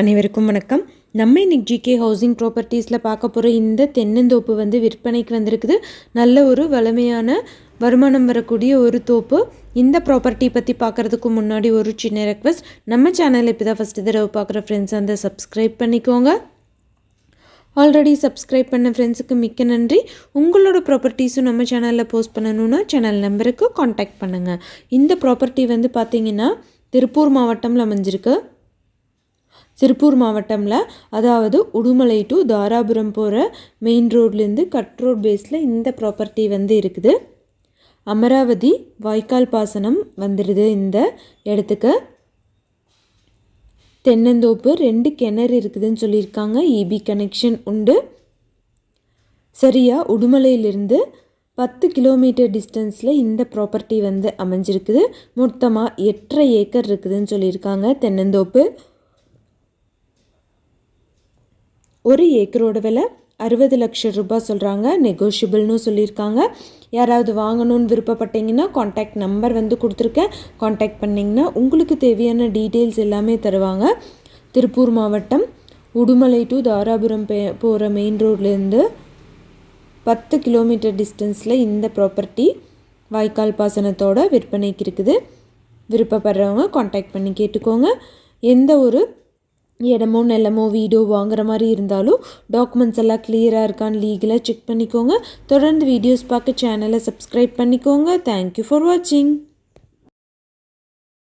அனைவருக்கும் வணக்கம். நம்ம இன்னைக்கு ஜிகே ஹவுசிங் ப்ராப்பர்ட்டிஸில் பார்க்க போகிற இந்த தென்னந்தோப்பு வந்து விற்பனைக்கு வந்திருக்குது. நல்ல ஒரு வலிமையான வருமானம் வரக்கூடிய ஒரு தோப்பு. இந்த ப்ராப்பர்ட்டி பற்றி பார்க்குறதுக்கு முன்னாடி ஒரு சின்ன ரெக்வஸ்ட் நம்ம சேனல் இப்போ தான் ஃபஸ்ட்டு தடவை பார்க்குற ஃப்ரெண்ட்ஸ் அந்த சப்ஸ்கிரைப் பண்ணிக்கோங்க. ஆல்ரெடி சப்ஸ்கிரைப் பண்ண ஃப்ரெண்ட்ஸுக்கு மிக்க நன்றி. உங்களோட ப்ராப்பர்ட்டிஸும் நம்ம சேனலில் போஸ்ட் பண்ணணுன்னா சேனல் நம்பருக்கு காண்டாக்ட் பண்ணுங்கள் இந்த ப்ராப்பர்ட்டி வந்து பார்த்திங்கன்னா திருப்பூர் மாவட்டம்ல அமைஞ்சிருக்கு. திருப்பூர் மாவட்டமில் அதாவது உடுமலை டு தாராபுரம் போகிற மெயின் ரோட்லேருந்து கட் ரோட் பேஸில் இந்த ப்ராப்பர்ட்டி வந்து இருக்குது. அமராவதி வாய்க்கால் பாசனம் வந்துடுது இந்த இடத்துக்கு. தென்னந்தோப்பு ரெண்டு கிணறு இருக்குதுன்னு சொல்லியிருக்காங்க. இபி கனெக்ஷன் உண்டு. சரியாக உடுமலையிலிருந்து பத்து கிலோமீட்டர் டிஸ்டன்ஸில் இந்த ப்ராப்பர்ட்டி வந்து அமைஞ்சிருக்குது. மொத்தமாக எட்டரை ஏக்கர் இருக்குதுன்னு சொல்லியிருக்காங்க தென்னந்தோப்பு. ஒரு ஏக்கரோட விலை அறுபது லட்சம் ரூபாய் சொல்கிறாங்க நெகோஷியபிள்னு சொல்லியிருக்காங்க. யாராவது வாங்கணும்னு விருப்பப்பட்டீங்கன்னா காண்டாக்ட் நம்பர் வந்து கொடுத்துருக்கேன். காண்டாக்ட் பண்ணிங்கன்னா உங்களுக்கு தேவையான டீட்டெயில்ஸ் எல்லாமே தருவாங்க. திருப்பூர் மாவட்டம் உடுமலை டு தாராபுரம் பே போகிற மெயின் ரோட்லேருந்து பத்து கிலோமீட்டர் டிஸ்டன்ஸில் இந்த ப்ராப்பர்ட்டி வாய்க்கால் பாசனத்தோட விற்பனைக்கு இருக்குது. விருப்பப்படுறவங்க காண்டாக்ட் பண்ணி கேட்டுக்கோங்க. எந்த ஒரு இடமோ நிலமோ வீடோ வாங்குற மாதிரி இருந்தாலும் டாக்குமெண்ட்ஸ் எல்லாம் கிளியராக இருக்கான்னு லீகலாக செக் பண்ணிக்கோங்க. தொடர்ந்து வீடியோஸ் பார்க்க சேனலை சப்ஸ்கிரைப் பண்ணிக்கோங்க. தேங்க்யூ ஃபார் வாட்சிங்